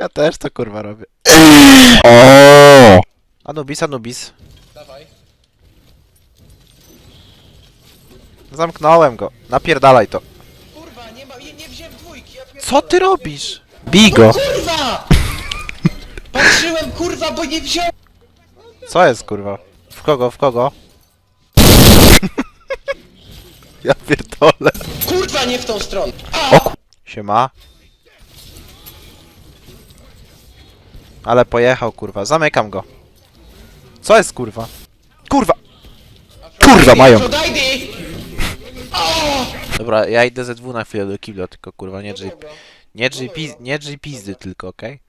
Ja też to kurwa robię. O! Anubis, Anubis. Dawaj. Zamknąłem go. Napierdalaj to. Kurwa, nie ma, nie, nie wziąłem dwójki, ja pierdolę. Co ty robisz? Bij go. Kurwa! Patrzyłem, kurwa, bo nie wziąłem... Co jest kurwa? W kogo, w kogo? Ja pierdolę. Kurwa, nie w tą stronę. A! O ku... Siema. Ale pojechał kurwa, zamykam go. Co jest kurwa? Kurwa! Kurwa mają! Dobra, ja idę ze dwóch na chwilę do kibla, tylko kurwa nie drzyj... Nie piz... nie pizdy tylko, okej?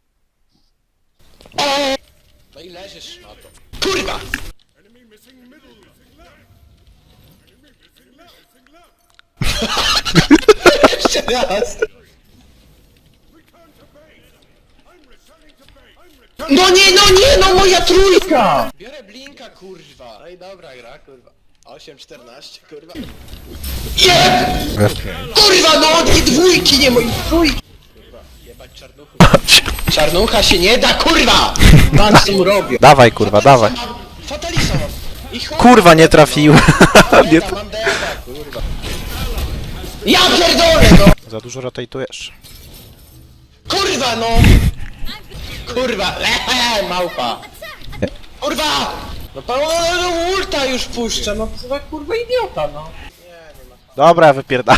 No i leżysz na to. Kurwa! Jeszcze raz! No nie, no nie, no moja trójka! Biorę blinka, kurwa. No i dobra gra, kurwa. 8-14, kurwa. Jeb! Kurwa, no dwie dwójki, nie mojej trójki! Kurwa, jebać czarnuchu. Czarnucha się nie da, kurwa! Patrz co mu robię. Dawaj kurwa, dawaj. Fatalisa mam. I chuj. Kurwa nie trafiłem. nie mam kurwa. Ja pierdolę, no! Za dużo rotatujesz. Kurwa, no! Kurwa, ehe, małpa! Kurwa! No to no, ulta już puszcza, no co kurwa idiota, no. Dobra, wypierdal.